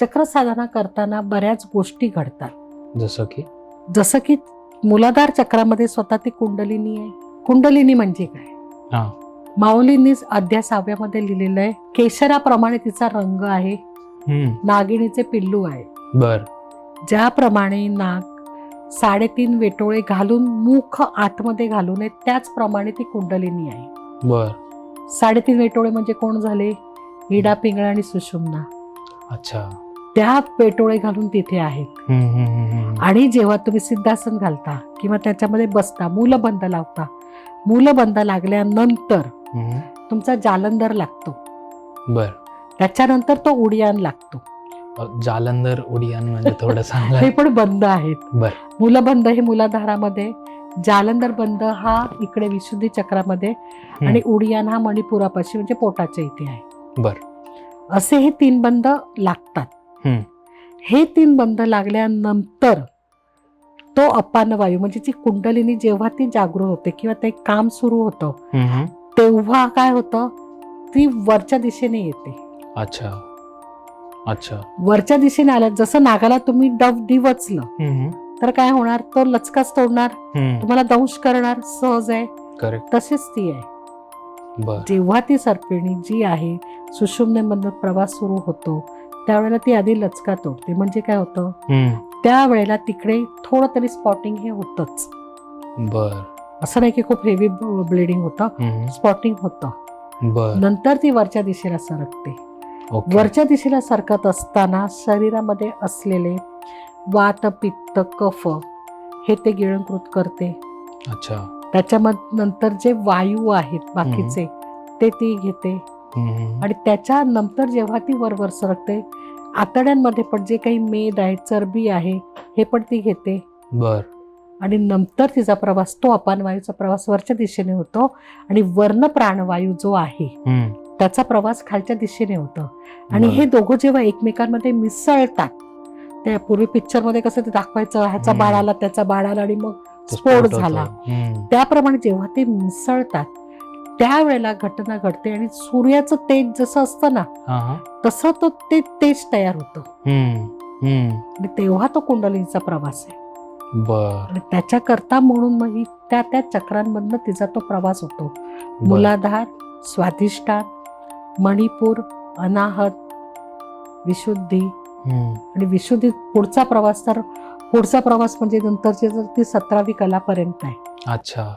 चक्र साधना करताना बऱ्याच गोष्टी घडतात. जसं की? जसं की मुलाधार चक्रामध्ये स्वतः ती कुंडलिनी आहे. कुंडलिनी म्हणजे काय? हा. माऊलींनी अध्यासाव्यामध्ये लिहिलेलं आहे केशराप्रमाणे तिचा रंग आहे नागिणीचे पिल्लू आहे. बर. ज्याप्रमाणे नाग साडेतीन वेटोळे घालून मुख आतमध्ये घालून आहे त्याचप्रमाणे ती कुंडलिनी आहे. बर. साडेतीन वेटोळे म्हणजे कोण झाले? इडा पिंगळा आणि सुषुम्ना. अच्छा. त्या वेटोळे घालून तिथे आहेत. आणि जेव्हा तुम्ही सिद्धासन घालता किंवा त्याच्यामध्ये बसता मूलबंध लावता मूलबंध लागल्यानंतर. तुमचा जालंधर लागतो. बर. त्याच्यानंतर तो उडियान लागतो. जालंधर उडियान म्हणजे थोडं सांगा. हे पण बंद आहेत. बर. मूलबंध हे मूलाधारामध्ये जालंधर बंद हा इकडे विशुद्धी चक्रामध्ये आणि उडियान हा मणिपुरापाशी म्हणजे पोटाच्या इथे आहे. बर. असे हे तीन बंद लागतात. हे तीन बंद लागल्यानंतर तो अपान वायू म्हणजे ती कुंडलिनी जेव्हा ती जागृत होते किंवा ते काम सुरू होतं. तेव्हा काय होतं? ती वरच्या दिशेने येते. अच्छा. अच्छा. वरच्या दिशेने आल्या जसं नागाला तुम्ही डव डिवचलं तर काय होणार? तो लचकाच तोडणार. तुम्हाला दंश करणार सहज आहे. करेक्ट तशीच ती आहे. जेव्हा ती सर्पिणी जी आहे सुषुम्नेमधनं प्रवास सुरू होतो त्यावेळेला ती आधी लचका तोडते म्हणजे काय होतं. त्यावेळेला तिकडे थोडं तरी स्पॉटिंग हे होतच. बर. असं नाही की खूप हेवी ब्लिडिंग होतं. स्पॉटिंग होतं. नंतर ती वरच्या दिशेला सरकते. वरच्या दिशेला सरकत असताना शरीरामध्ये असलेले वात पित्त कफ हे ते गिळंकृत करते. अच्छा. त्याच्यामध्ये नंतर जे वायू आहेत बाकीचे ते ती घेते. आणि त्याच्यानंतर जेव्हा ती वरवर सरकते आतड्यांमध्ये पण जे काही मेद आहे चरबी आहे हे पण ती घेते बर आणि नंतर तिचा प्रवास तो अपान वायूचा प्रवास वरच्या दिशेने होतो आणि वर्ण प्राणवायू जो आहे. त्याचा प्रवास खालच्या दिशेने होतो आणि. हे दोघं जेव्हा एकमेकांमध्ये मिसळतात त्या पूर्वी पिक्चरमध्ये कसं ते दाखवायचं ह्याचा. बाळ आला त्याचा बाळ आला आणि मग स्फोट. झाला. त्याप्रमाणे जेव्हा ते मिसळतात त्यावेळेला घटना घडते आणि सूर्याचं तेज जसं असतं ना तसं तो ते तेज तयार होतं. आणि तेव्हा तो कुंडलीचा प्रवास आहे. बर. आणि त्याच्याकरता म्हणून मग ही त्या त्या चक्रांमधनं तिचा तो प्रवास होतो. मुलाधार स्वाधिष्ठान मणिपूर अनाहत विशुद्धी. आणि विशुद्धीत पुढचा प्रवास तर पुढचा प्रवास म्हणजे नंतरची जर ती सतरावी कलापर्यंत आहे. अच्छा.